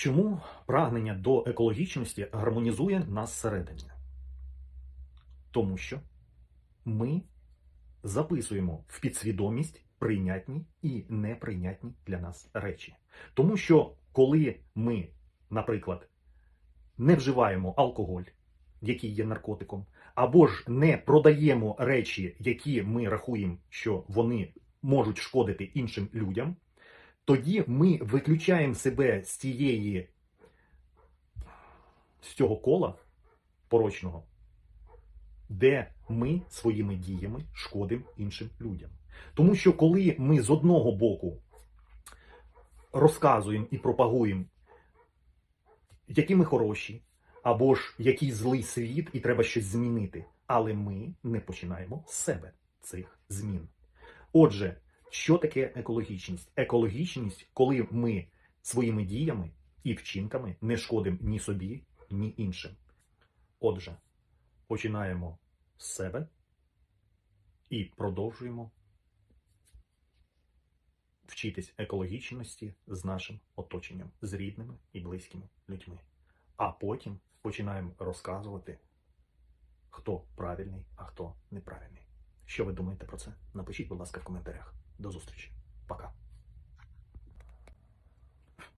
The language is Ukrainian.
Чому прагнення до екологічності гармонізує нас зсередині? Тому що ми записуємо в підсвідомість прийнятні і неприйнятні для нас речі. Тому що коли ми, наприклад, не вживаємо алкоголь, який є наркотиком, або ж не продаємо речі, які ми рахуємо, що вони можуть шкодити іншим людям, тоді ми виключаємо себе з тієї з цього кола порочного, де ми своїми діями шкодимо іншим людям. Тому що коли ми з одного боку розказуємо і пропагуємо, які ми хороші, або ж який злий світ, і треба щось змінити, але ми не починаємо з себе цих змін. Отже, що таке екологічність? Екологічність, коли ми своїми діями і вчинками не шкодимо ні собі, ні іншим. Отже, починаємо з себе і продовжуємо вчитись екологічності з нашим оточенням, з рідними і близькими людьми. А потім починаємо розказувати, хто правильний, а хто неправильний. Що ви думаєте про це? Напишіть, будь ласка, в коментарях. До зустрічі.